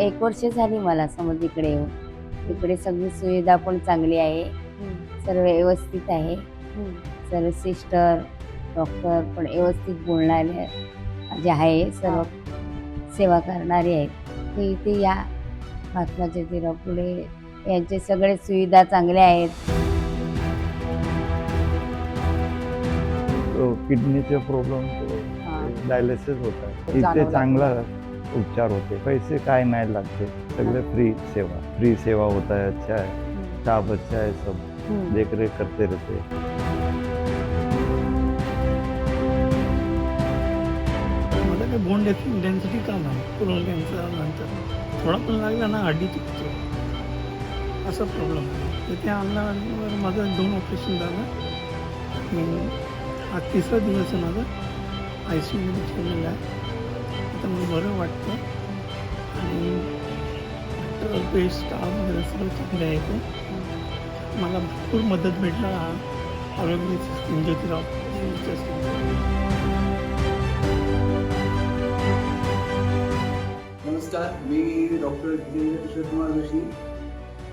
एक वर्ष झाली मला समज इकडे येऊन. इकडे सगळी सुविधा पण चांगली आहे. सर्व व्यवस्थित आहे. सर्व सिस्टर डॉक्टर पण व्यवस्थित बोलणारे जे आहे सर्व सेवा करणारे आहेत. ते इथे या. महात्मा ज्योतिराव फुले यांचे सगळे सुविधा चांगल्या आहेत. किडनीचे प्रॉब्लेम हा. डायलिसिस होतात इथे. चांगला उपचार होते पैसे काय नाही लागते. सगळे फ्री सेवा फ्री सेवा होता है अच्छा है स्टाफ अच्छा है सब. हम्म. देख रेख करते रहते. बोन डेन्सिटी कम आहे कोरोना कॅन्सर नंतर? थोडा पण लागला ना हड्डी तुटते. असा प्रॉब्लेम आहे तर ते आणल्यावर माझं दोन ऑपरेशन झालं. आज तिसरा दिवस आहे माझा आय सी यूमध्ये ठेवलेला आहे. बरं वाटतं. आणि बेस्ट पेश वगैरे सगळं चांगलं आहे ते. मला भरपूर मदत भेटला आरोग्य सिस्टीम ज्योतिराव नमस्कार मी डॉक्टर जितेंद्र किशोर कुमार जोशी.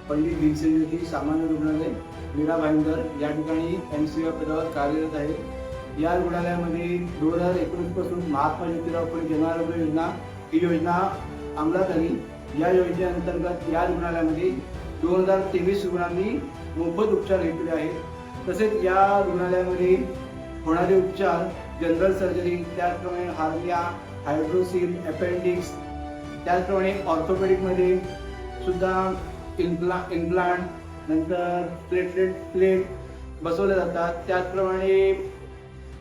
पंडित भीमसेन जोशी सामान्य रुग्णालय मीरा भाईंदर. या ठिकाणी एम सी या पदावर कार्यरत आहे. या रुग्णालयामध्ये दोन हजार एकोणीसपासून महात्मा ज्योतिराव फुले जनारोग्य योजना ही योजना अंमलात आली. या योजनेअंतर्गत या रुग्णालयामध्ये दोन हजार तेवीस रुग्णांनी मोफत उपचार घेतले आहेत. तसेच या रुग्णालयामध्ये होणारे उपचार जनरल सर्जरी त्याचप्रमाणे हार्निया हायड्रोसिल अपेंडिक्स त्याचप्रमाणे ऑर्थोपेडिकमध्ये सुद्धा इम्प्ला इम्प्लांट नंतर प्लेटलेट प्लेट बसवल्या जातात. त्याचप्रमाणे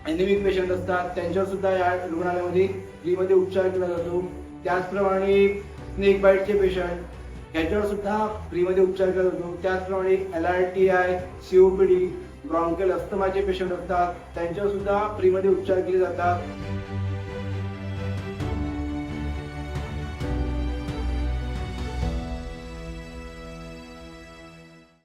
ॲनिमिक पेशंट असतात. त्यांच्यावर सुद्धा या रुग्णालयामध्ये फ्रीमध्ये उपचार केला जातो. त्याचप्रमाणे स्नेक बाईटचे पेशंट ह्याच्यावर सुद्धा फ्रीमध्ये उपचार केला जातो. त्याचप्रमाणे L R T I C O P D bronchial अस्थमाचे patient असतात. त्यांच्यावर सुद्धा फ्रीमध्ये उपचार केले जातात.